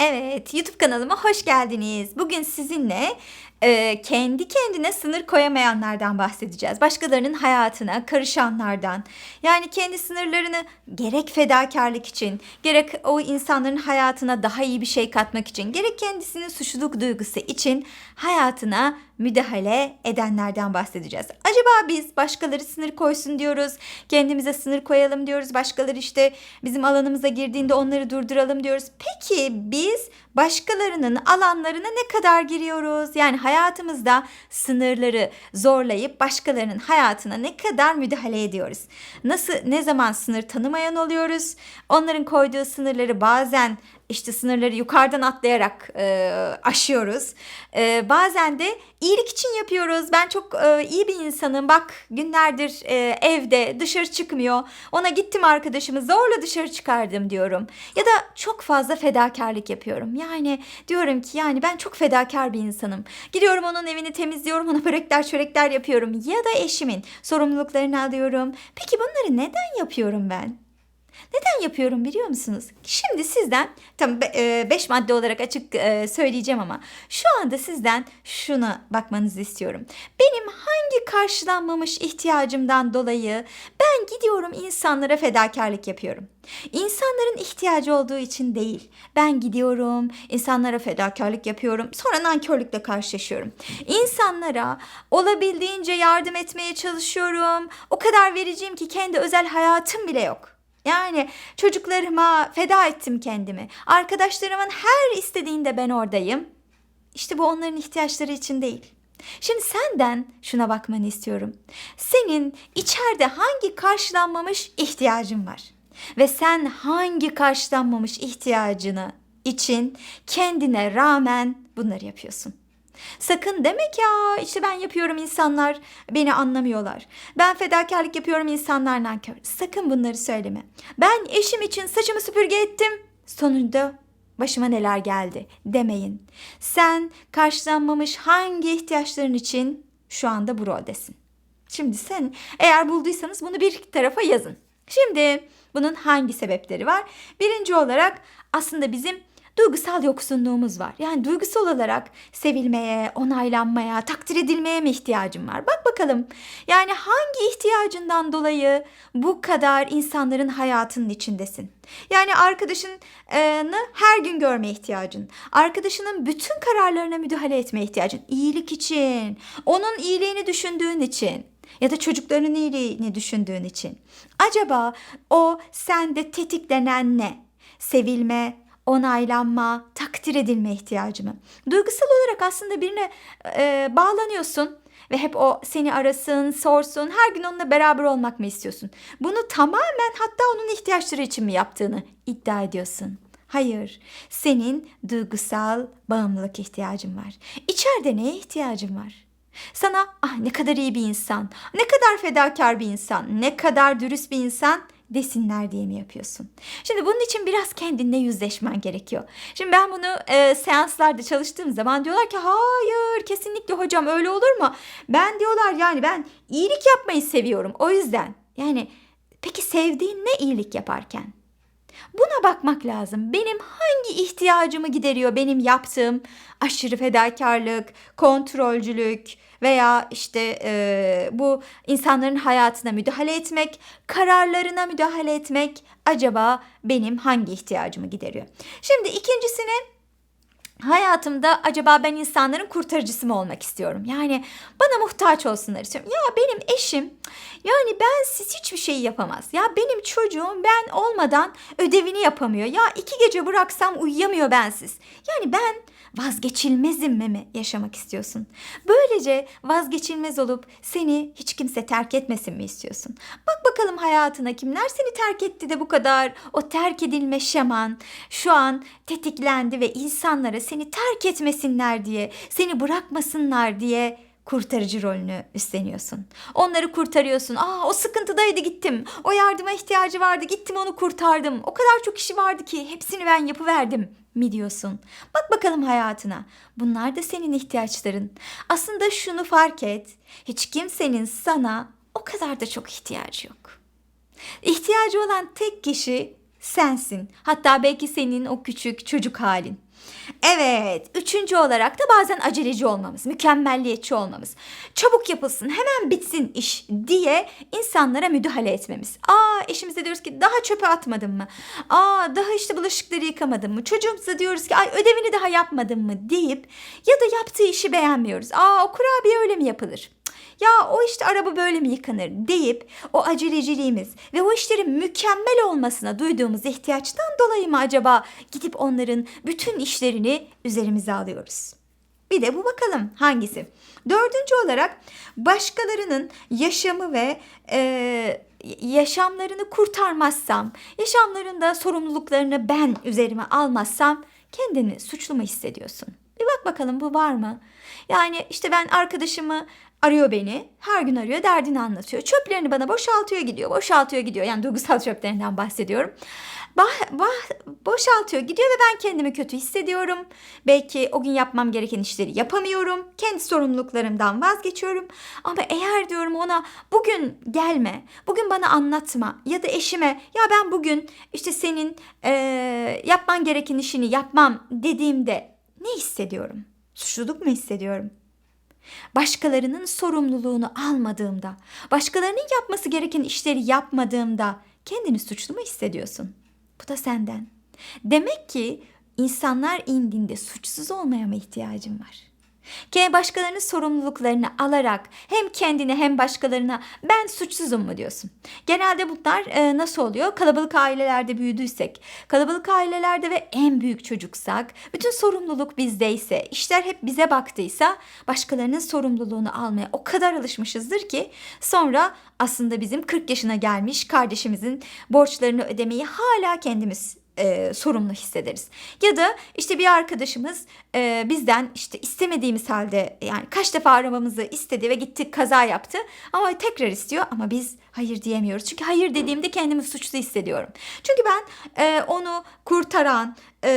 Evet, YouTube kanalıma hoş geldiniz. Bugün sizinle e, kendi kendine sınır koyamayanlardan bahsedeceğiz. Başkalarının hayatına karışanlardan. Yani kendi sınırlarını gerek fedakarlık için, gerek o insanların hayatına daha iyi bir şey katmak için, gerek kendisinin suçluluk duygusu için hayatına müdahale edenlerden bahsedeceğiz. Acaba biz başkaları sınır koysun diyoruz, kendimize sınır koyalım diyoruz. Başkaları işte bizim alanımıza girdiğinde onları durduralım diyoruz. Peki biz başkalarının alanlarına ne kadar giriyoruz? Yani hayatımızda sınırları zorlayıp başkalarının hayatına ne kadar müdahale ediyoruz? Nasıl ne zaman sınır tanımayan oluyoruz? Onların koyduğu sınırları bazen işte sınırları yukarıdan atlayarak e, aşıyoruz. E, bazen de iyilik için yapıyoruz. Ben çok e, iyi bir insanım. Bak günlerdir e, evde dışarı çıkmıyor. Ona gittim arkadaşımı zorla dışarı çıkardım diyorum. Ya da çok fazla fedakarlık yapıyorum. Yani diyorum ki yani ben çok fedakar bir insanım. Gidiyorum onun evini temizliyorum. Ona börekler çörekler yapıyorum. Ya da eşimin sorumluluklarını alıyorum. Peki bunları neden yapıyorum ben? Neden yapıyorum biliyor musunuz? Şimdi sizden tam 5 madde olarak açık e, söyleyeceğim ama şu anda sizden şuna bakmanızı istiyorum. Benim hangi karşılanmamış ihtiyacımdan dolayı ben gidiyorum insanlara fedakarlık yapıyorum. İnsanların ihtiyacı olduğu için değil. Ben gidiyorum, insanlara fedakarlık yapıyorum. Sonra nankörlükle karşılaşıyorum. İnsanlara olabildiğince yardım etmeye çalışıyorum. O kadar vereceğim ki kendi özel hayatım bile yok. Yani çocuklarıma feda ettim kendimi. Arkadaşlarımın her istediğinde ben oradayım. İşte bu onların ihtiyaçları için değil. Şimdi senden şuna bakmanı istiyorum. Senin içeride hangi karşılanmamış ihtiyacın var? Ve sen hangi karşılanmamış ihtiyacını için kendine rağmen bunları yapıyorsun? Sakın demek ya işte ben yapıyorum insanlar beni anlamıyorlar. Ben fedakarlık yapıyorum insanlar nankör. Sakın bunları söyleme. Ben eşim için saçımı süpürge ettim. Sonunda başıma neler geldi demeyin. Sen karşılanmamış hangi ihtiyaçların için şu anda bu roldesin. Şimdi sen eğer bulduysanız bunu bir tarafa yazın. Şimdi bunun hangi sebepleri var? Birinci olarak aslında bizim duygusal yoksunluğumuz var. Yani duygusal olarak sevilmeye, onaylanmaya, takdir edilmeye mi ihtiyacım var? Bak bakalım. Yani hangi ihtiyacından dolayı bu kadar insanların hayatının içindesin? Yani arkadaşını her gün görme ihtiyacın, arkadaşının bütün kararlarına müdahale etme ihtiyacın, iyilik için, onun iyiliğini düşündüğün için ya da çocuklarının iyiliğini düşündüğün için. Acaba o sende tetiklenen ne? Sevilme, onaylanma, takdir edilme ihtiyacı mı? Duygusal olarak aslında birine e, bağlanıyorsun ve hep o seni arasın, sorsun, her gün onunla beraber olmak mı istiyorsun? Bunu tamamen hatta onun ihtiyaçları için mi yaptığını iddia ediyorsun. Hayır, senin duygusal bağımlılık ihtiyacın var. İçeride neye ihtiyacın var? Sana ah ne kadar iyi bir insan, ne kadar fedakar bir insan, ne kadar dürüst bir insan desinler diye mi yapıyorsun? Şimdi bunun için biraz kendinle yüzleşmen gerekiyor. Şimdi ben bunu e, seanslarda çalıştığım zaman diyorlar ki hayır kesinlikle hocam öyle olur mu? Ben diyorlar yani ben iyilik yapmayı seviyorum o yüzden. Yani peki sevdiğin ne iyilik yaparken? Buna bakmak lazım. Benim hangi ihtiyacımı gideriyor benim yaptığım aşırı fedakarlık, kontrolcülük veya işte e, bu insanların hayatına müdahale etmek, kararlarına müdahale etmek acaba benim hangi ihtiyacımı gideriyor? Şimdi ikincisini hayatımda acaba ben insanların kurtarıcısı mı olmak istiyorum? Yani bana muhtaç olsunlar istiyorum. Ya benim eşim yani ben siz hiçbir şey yapamaz. Ya benim çocuğum ben olmadan ödevini yapamıyor. Ya iki gece bıraksam uyuyamıyor bensiz. Yani ben vazgeçilmezim mi yaşamak istiyorsun? Böylece vazgeçilmez olup seni hiç kimse terk etmesin mi istiyorsun? Bak bakalım hayatına kimler seni terk etti de bu kadar o terk edilme şaman şu an tetiklendi ve insanlara seni terk etmesinler diye, seni bırakmasınlar diye kurtarıcı rolünü üstleniyorsun. Onları kurtarıyorsun. Aa o sıkıntıdaydı gittim. O yardıma ihtiyacı vardı gittim onu kurtardım. O kadar çok işi vardı ki hepsini ben yapıverdim mi diyorsun? Bak bakalım hayatına. Bunlar da senin ihtiyaçların. Aslında şunu fark et. Hiç kimsenin sana o kadar da çok ihtiyacı yok. İhtiyacı olan tek kişi sensin. Hatta belki senin o küçük çocuk halin. Evet, üçüncü olarak da bazen aceleci olmamız, mükemmelliyetçi olmamız. Çabuk yapılsın, hemen bitsin iş diye insanlara müdahale etmemiz. Aa eşimize diyoruz ki daha çöpe atmadın mı? Aa daha işte bulaşıkları yıkamadın mı? Çocuğumuza diyoruz ki ay ödevini daha yapmadın mı deyip ya da yaptığı işi beğenmiyoruz. Aa o kurabiye öyle mi yapılır? Ya o işte araba böyle mi yıkanır deyip o aceleciliğimiz ve o işlerin mükemmel olmasına duyduğumuz ihtiyaçtan dolayı mı acaba gidip onların bütün işlerini üzerimize alıyoruz? Bir de bu bakalım hangisi? Dördüncü olarak başkalarının yaşamı ve e, yaşamlarını kurtarmazsam, yaşamlarında sorumluluklarını ben üzerime almazsam kendini suçlu mu hissediyorsun? Bir bak bakalım bu var mı? Yani işte ben arkadaşımı arıyor beni. Her gün arıyor, derdini anlatıyor. Çöplerini bana boşaltıyor gidiyor, boşaltıyor gidiyor. Yani duygusal çöplerinden bahsediyorum. Bah, bah, boşaltıyor gidiyor ve ben kendimi kötü hissediyorum. Belki o gün yapmam gereken işleri yapamıyorum. Kendi sorumluluklarımdan vazgeçiyorum. Ama eğer diyorum ona bugün gelme, bugün bana anlatma ya da eşime ya ben bugün işte senin eee, yapman gereken işini yapmam dediğimde ne hissediyorum? Suçluluk mu hissediyorum? Başkalarının sorumluluğunu almadığımda, başkalarının yapması gereken işleri yapmadığımda kendini suçlu mu hissediyorsun? Bu da senden. Demek ki insanlar indiğinde suçsuz olmaya mı ihtiyacın var? Ki başkalarının sorumluluklarını alarak hem kendine hem başkalarına ben suçsuzum mu diyorsun? Genelde bunlar e, nasıl oluyor? Kalabalık ailelerde büyüdüysek, kalabalık ailelerde ve en büyük çocuksak, bütün sorumluluk bizdeyse, işler hep bize baktıysa başkalarının sorumluluğunu almaya o kadar alışmışızdır ki sonra aslında bizim 40 yaşına gelmiş kardeşimizin borçlarını ödemeyi hala kendimiz e, sorumlu hissederiz. Ya da işte bir arkadaşımız e, bizden işte istemediğimiz halde yani kaç defa aramamızı istedi ve gittik kaza yaptı ama tekrar istiyor ama biz hayır diyemiyoruz. Çünkü hayır dediğimde kendimi suçlu hissediyorum. Çünkü ben e, onu kurtaran e,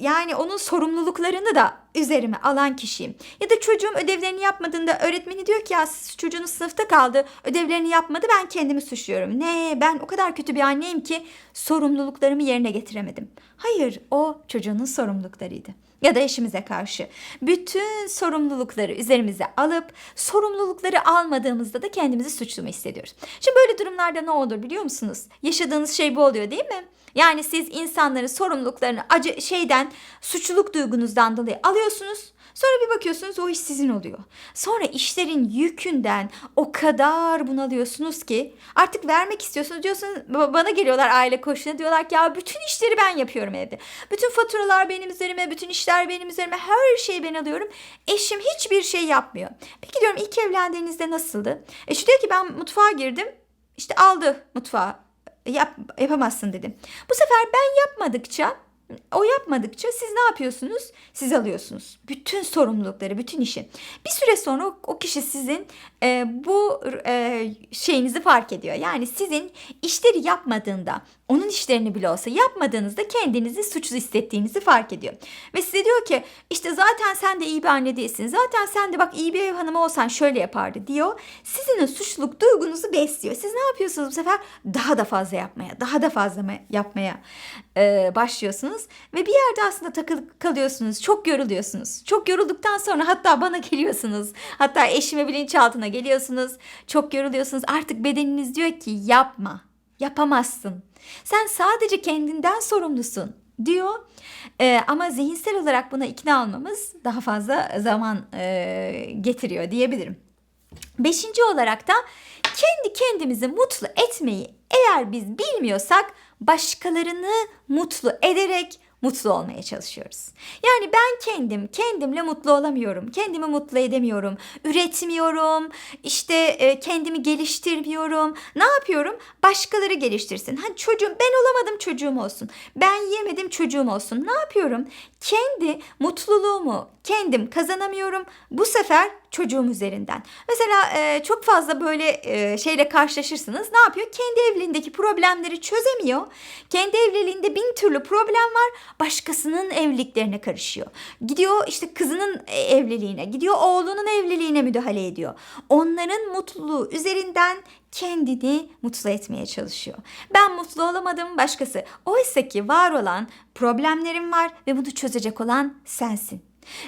yani onun sorumluluklarını da üzerime alan kişiyim. Ya da çocuğum ödevlerini yapmadığında öğretmeni diyor ki ya çocuğunuz sınıfta kaldı ödevlerini yapmadı ben kendimi suçluyorum. Ne ben o kadar kötü bir anneyim ki sorumluluklarımı yerine getiremedim. Hayır o çocuğunun sorumluluklarıydı. Ya da eşimize karşı. Bütün sorumlulukları üzerimize alıp sorumlulukları almadığımızda da kendimizi suçlu mu hissediyoruz? Şimdi böyle durumlarda ne olur biliyor musunuz? Yaşadığınız şey bu oluyor değil mi? Yani siz insanların sorumluluklarını acı şeyden suçluluk duygunuzdan dolayı alıyorsunuz. Sonra bir bakıyorsunuz o iş sizin oluyor. Sonra işlerin yükünden o kadar bunalıyorsunuz ki artık vermek istiyorsunuz diyorsunuz ba- bana geliyorlar aile koşuna diyorlar ki ya bütün işleri ben yapıyorum evde. Bütün faturalar benim üzerime, bütün işler benim üzerime, her şeyi ben alıyorum. Eşim hiçbir şey yapmıyor. Peki diyorum ilk evlendiğinizde nasıldı? Eşi diyor ki ben mutfağa girdim. işte aldı mutfağı. Yap, yapamazsın dedim. Bu sefer ben yapmadıkça o yapmadıkça siz ne yapıyorsunuz? Siz alıyorsunuz. Bütün sorumlulukları, bütün işi. Bir süre sonra o, kişi sizin e, bu e, şeyinizi fark ediyor. Yani sizin işleri yapmadığında, onun işlerini bile olsa yapmadığınızda kendinizi suçlu hissettiğinizi fark ediyor. Ve size diyor ki işte zaten sen de iyi bir anne değilsin. Zaten sen de bak iyi bir ev hanımı olsan şöyle yapardı diyor. Sizin o suçluluk duygunuzu besliyor. Siz ne yapıyorsunuz bu sefer? Daha da fazla yapmaya, daha da fazla yapmaya e, başlıyorsunuz. Ve bir yerde aslında takılıp kalıyorsunuz. Çok yoruluyorsunuz. Çok yorulduktan sonra hatta bana geliyorsunuz. Hatta eşime bilinçaltına geliyorsunuz. Çok yoruluyorsunuz. Artık bedeniniz diyor ki yapma. Yapamazsın. Sen sadece kendinden sorumlusun diyor. Ee, ama zihinsel olarak buna ikna olmamız daha fazla zaman e, getiriyor diyebilirim. Beşinci olarak da kendi kendimizi mutlu etmeyi eğer biz bilmiyorsak başkalarını mutlu ederek mutlu olmaya çalışıyoruz. Yani ben kendim kendimle mutlu olamıyorum. Kendimi mutlu edemiyorum. Üretmiyorum. İşte e, kendimi geliştirmiyorum. Ne yapıyorum? Başkaları geliştirsin. Hani çocuğum ben olamadım çocuğum olsun. Ben yemedim çocuğum olsun. Ne yapıyorum? Kendi mutluluğumu kendim kazanamıyorum. Bu sefer çocuğum üzerinden. Mesela e, çok fazla böyle e, şeyle karşılaşırsınız. Ne yapıyor? Kendi evliliğindeki problemleri çözemiyor. Kendi evliliğinde bin türlü problem var. Başkasının evliliklerine karışıyor. Gidiyor işte kızının e, evliliğine, gidiyor oğlunun evliliğine müdahale ediyor. Onların mutluluğu üzerinden kendini mutlu etmeye çalışıyor. Ben mutlu olamadım başkası. Oysa ki var olan problemlerim var ve bunu çözecek olan sensin.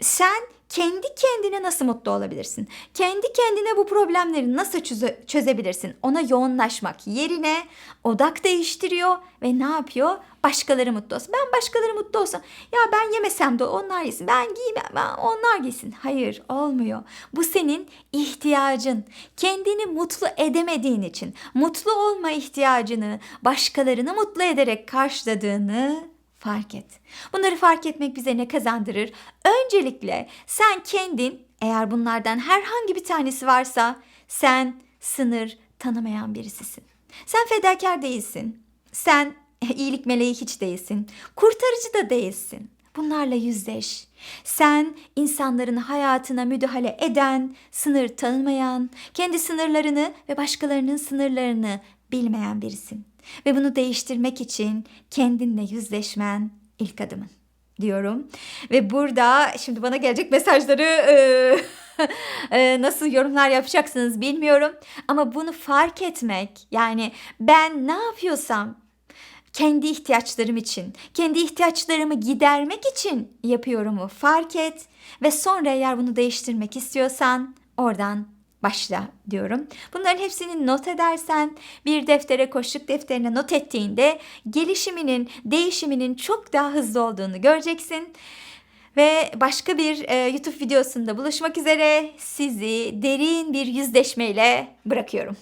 Sen kendi kendine nasıl mutlu olabilirsin? Kendi kendine bu problemleri nasıl çöze- çözebilirsin? Ona yoğunlaşmak yerine odak değiştiriyor ve ne yapıyor? Başkaları mutlu olsun. Ben başkaları mutlu olsun. Ya ben yemesem de onlar yesin. Ben giymem, ben onlar giysin. Hayır, olmuyor. Bu senin ihtiyacın. Kendini mutlu edemediğin için, mutlu olma ihtiyacını başkalarını mutlu ederek karşıladığını fark et. Bunları fark etmek bize ne kazandırır? Öncelikle sen kendin eğer bunlardan herhangi bir tanesi varsa sen sınır tanımayan birisisin. Sen fedakar değilsin. Sen iyilik meleği hiç değilsin. Kurtarıcı da değilsin. Bunlarla yüzleş. Sen insanların hayatına müdahale eden, sınır tanımayan, kendi sınırlarını ve başkalarının sınırlarını bilmeyen birisin. Ve bunu değiştirmek için kendinle yüzleşmen ilk adımın diyorum. Ve burada şimdi bana gelecek mesajları eee, eee, nasıl yorumlar yapacaksınız bilmiyorum. Ama bunu fark etmek yani ben ne yapıyorsam kendi ihtiyaçlarım için, kendi ihtiyaçlarımı gidermek için yapıyorumu fark et ve sonra eğer bunu değiştirmek istiyorsan oradan başla diyorum. Bunların hepsini not edersen bir deftere koşuk defterine not ettiğinde gelişiminin, değişiminin çok daha hızlı olduğunu göreceksin. Ve başka bir e, YouTube videosunda buluşmak üzere sizi derin bir yüzleşmeyle bırakıyorum.